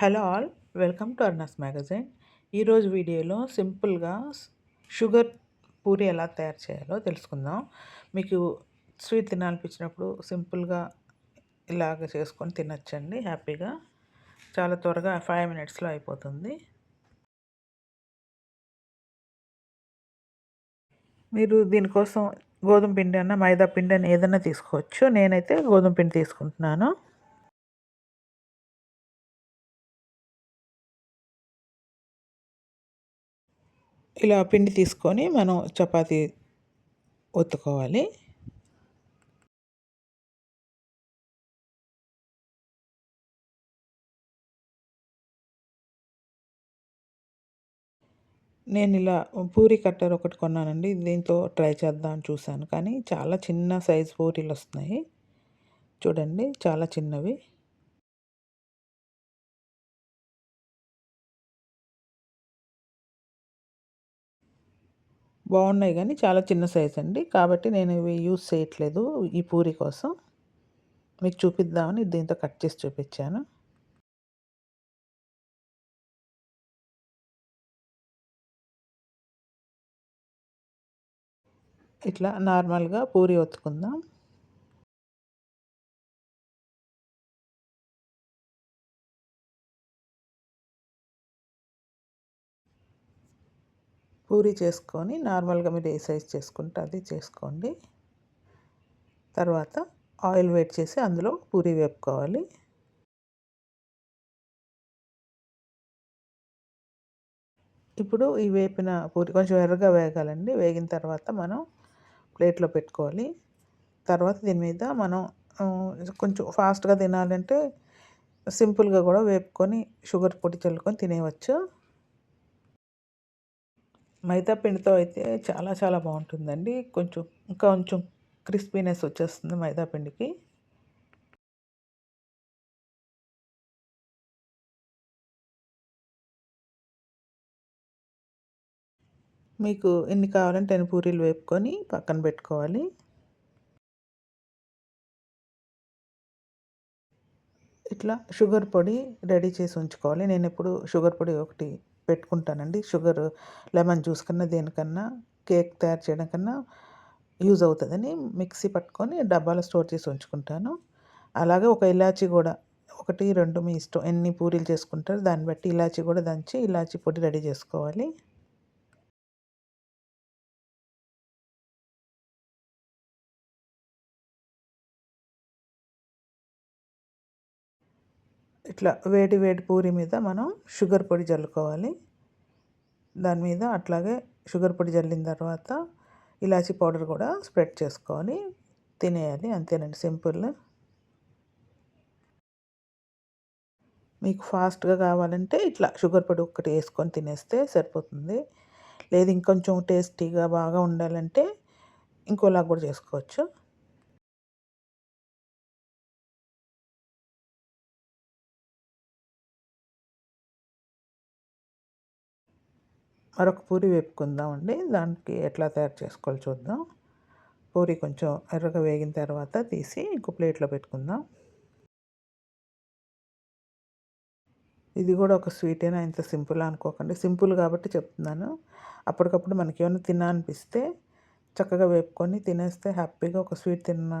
Hello all welcome to Arnas magazine. ఈరోజు వీడియోలో సింపుల్గా షుగర్ పూరి ఎలా తయారు చేయాలో తెలుసుకుందాం. మీకు స్వీట్ తినాలనిపించినప్పుడు సింపుల్గా ఇలాగ చేసుకొని తినచ్చండి హ్యాపీగా. చాలా త్వరగా ఫైవ్ మినిట్స్లో అయిపోతుంది. మీరు దీనికోసం గోధుమ పిండి అన్న మైదా పిండి అని ఏదైనా తీసుకోవచ్చు. నేనైతే గోధుమ పిండి తీసుకుంటున్నాను. ఇలా పిండి తీసుకొని మనం చపాతీ ఒత్తుకోవాలి. నేను ఇలా పూరి కట్టర్ ఒకటి కొన్నానండి. దీంతో ట్రై చేద్దాం చూశాను. కానీ చాలా చిన్న సైజ్ పూరీలు వస్తున్నాయి. చూడండి చాలా చిన్నవి. బాగున్నాయి కానీ చాలా చిన్న సైజ్ అండి. కాబట్టి నేను ఇవి యూజ్ చేయట్లేదు ఈ పూరి కోసం. మీకు చూపిద్దామని దీంతో కట్ చేసి చూపించాను. ఇట్లా నార్మల్గా పూరి ఒత్తుకుందాం. పూరి చేసుకొని నార్మల్గా మీరు ఏ సైజ్ చేసుకుంటే అది చేసుకోండి. తర్వాత ఆయిల్ వేట్ చేసి అందులో పూరి వేపుకోవాలి. ఇప్పుడు ఈ వేపిన పూరి కొంచెం ఎర్రగా వేగాలండి. వేగిన తర్వాత మనం ప్లేట్లో పెట్టుకోవాలి. తర్వాత దీని మీద మనం కొంచెం ఫాస్ట్గా తినాలంటే సింపుల్గా కూడా వేపుకొని షుగర్ పొడి చల్లుకొని తినేయవచ్చు. మైదా పిండితో అయితే చాలా చాలా బాగుంటుందండి. కొంచెం ఇంకా కొంచెం క్రిస్పీనెస్ వచ్చేస్తుంది మైదా పిండికి. మీకు ఎన్ని కావాలంటే ఎన్ని పూరీలు వేపుకొని పక్కన పెట్టుకోవాలి. ఇట్లా షుగర్ పొడి రెడీ చేసి ఉంచుకోవాలి. నేను ఎప్పుడు షుగర్ పొడి ఒకటి పెట్టుకుంటానండి. షుగర్ లెమన్ జ్యూస్ కన్నా దేనికన్నా కేక్ తయారు చేయడం కన్నా యూజ్ అవుతుందని మిక్సీ పట్టుకొని డబ్బాలో స్టోర్ చేసి ఉంచుకుంటాను. అలాగే ఒక ఇలాచీ కూడా ఒకటి రెండు మీ ఇష్టం ఎన్ని పూరీలు చేసుకుంటారో దాన్ని బట్టి ఇలాచీ కూడా దంచి ఇలాచీ పొడి రెడీ చేసుకోవాలి. ఇట్లా వేడి వేడి పూరి మీద మనం షుగర్ పొడి జల్లుకోవాలి. దాని మీద అట్లాగే షుగర్ పొడి జల్లిన తర్వాత ఇలాచి పౌడర్ కూడా స్ప్రెడ్ చేసుకోవాలి. తినేయాలి అంతేనండి సింపుల్. మీకు ఫాస్ట్గా కావాలంటే ఇట్లా షుగర్ పొడి ఒక్కటి వేసుకొని తినేస్తే సరిపోతుంది. లేదు ఇంకొంచెం టేస్టీగా బాగా ఉండాలంటే ఇంకోలా కూడా చేసుకోవచ్చు. మరొక పూరి వేపుకుందామండి. దానికి ఎట్లా తయారు చేసుకోవాలి చూద్దాం. పూరి కొంచెం ఎర్రగా వేగిన తర్వాత తీసి ఇంకో ప్లేట్లో పెట్టుకుందాం. ఇది కూడా ఒక స్వీటేనా ఇంత సింపుల్ అనుకోకండి. సింపుల్ కాబట్టి చెప్తున్నాను. అప్పటికప్పుడు మనకి ఏమైనా తిన్నా అనిపిస్తే చక్కగా వేపుకొని తినేస్తే హ్యాపీగా ఒక స్వీట్ తిన్న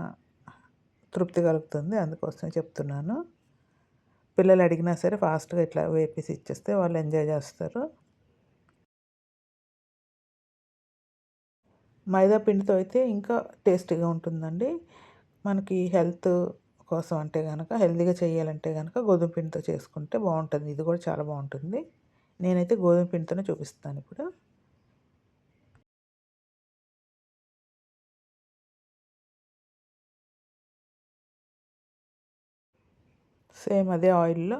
తృప్తి కలుగుతుంది. అందుకోసమే చెప్తున్నాను. పిల్లలు అడిగినా సరే ఫాస్ట్గా ఇట్లా వేపేసి ఇచ్చేస్తే వాళ్ళు ఎంజాయ్ చేస్తారు. మైదా పిండితో అయితే ఇంకా టేస్టీగా ఉంటుందండి. మనకి హెల్త్ కోసం అంటే కనుక హెల్తీగా చేయాలంటే కనుక గోధుమ పిండితో చేసుకుంటే బాగుంటుంది. ఇది కూడా చాలా బాగుంటుంది. నేనైతే గోధుమ పిండితోనే చూపిస్తాను ఇప్పుడు. సేమ్ అదే ఆయిల్లో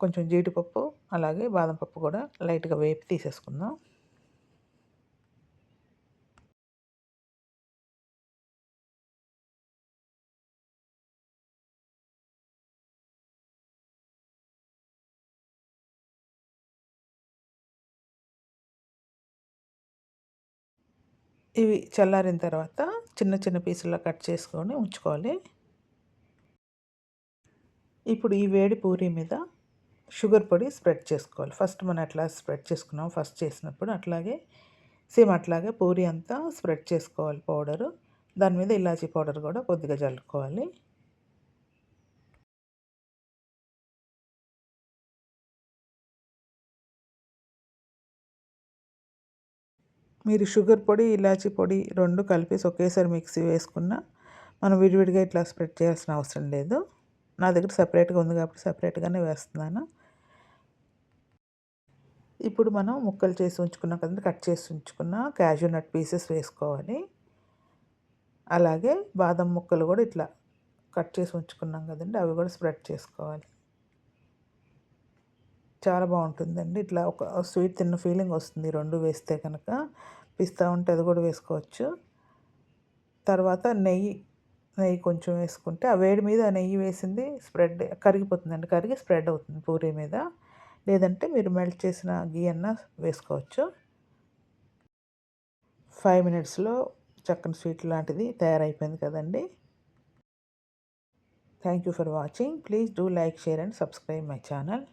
కొంచెం జీడిపప్పు అలాగే బాదం పప్పు కూడా లైట్గా వేపి తీసేసుకుందాం. ఇవి చల్లారిన తర్వాత చిన్న చిన్న పీసుల్లో కట్ చేసుకొని ఉంచుకోవాలి. ఇప్పుడు ఈ వేడి పూరి మీద షుగర్ పొడి స్ప్రెడ్ చేసుకోవాలి. ఫస్ట్ మనం ఎట్లా స్ప్రెడ్ చేసుకున్నాం. ఫస్ట్ చేసినప్పుడు అట్లాగే సేమ్ అట్లాగే పూరి అంతా స్ప్రెడ్ చేసుకోవాలి పౌడరు. దాని మీద ఇలాచీ పౌడర్ కూడా కొద్దిగా జల్లుకోవాలి. మీరు షుగర్ పొడి ఇలాచీ పొడి రెండు కలిపేసి ఒకేసారి మిక్సీ వేసుకున్న మనం విడివిడిగా ఇట్లా స్ప్రెడ్ చేయాల్సిన అవసరం లేదు. నా దగ్గర సపరేట్గా ఉంది కాబట్టి సపరేట్గానే వేస్తున్నాను. ఇప్పుడు మనం ముక్కలు చేసి ఉంచుకున్నాం కదండి కట్ చేసి ఉంచుకున్న క్యాజు నట్ పీసెస్ వేసుకోవాలి. అలాగే బాదం ముక్కలు కూడా ఇట్లా కట్ చేసి ఉంచుకున్నాం కదండి అవి కూడా స్ప్రెడ్ చేసుకోవాలి. చాలా బాగుంటుందండి. ఇట్లా ఒక స్వీట్ తిన్న ఫీలింగ్ వస్తుంది. రెండు వేస్తే కనుక పిస్తా ఉంటే అది కూడా వేసుకోవచ్చు. తర్వాత నెయ్యి నెయ్యి కొంచెం వేసుకుంటే ఆ వేడి మీద ఆ నెయ్యి వేసింది స్ప్రెడ్ కరిగిపోతుందండి. కరిగి స్ప్రెడ్ అవుతుంది పూరి మీద. లేదంటే మీరు మెల్ట్ చేసిన గీ అన్న వేసుకోవచ్చు. ఫైవ్ మినిట్స్లో చక్కని స్వీట్ లాంటిది తయారైపోయింది కదండి. Thank you for watching. Please do like share and subscribe my channel.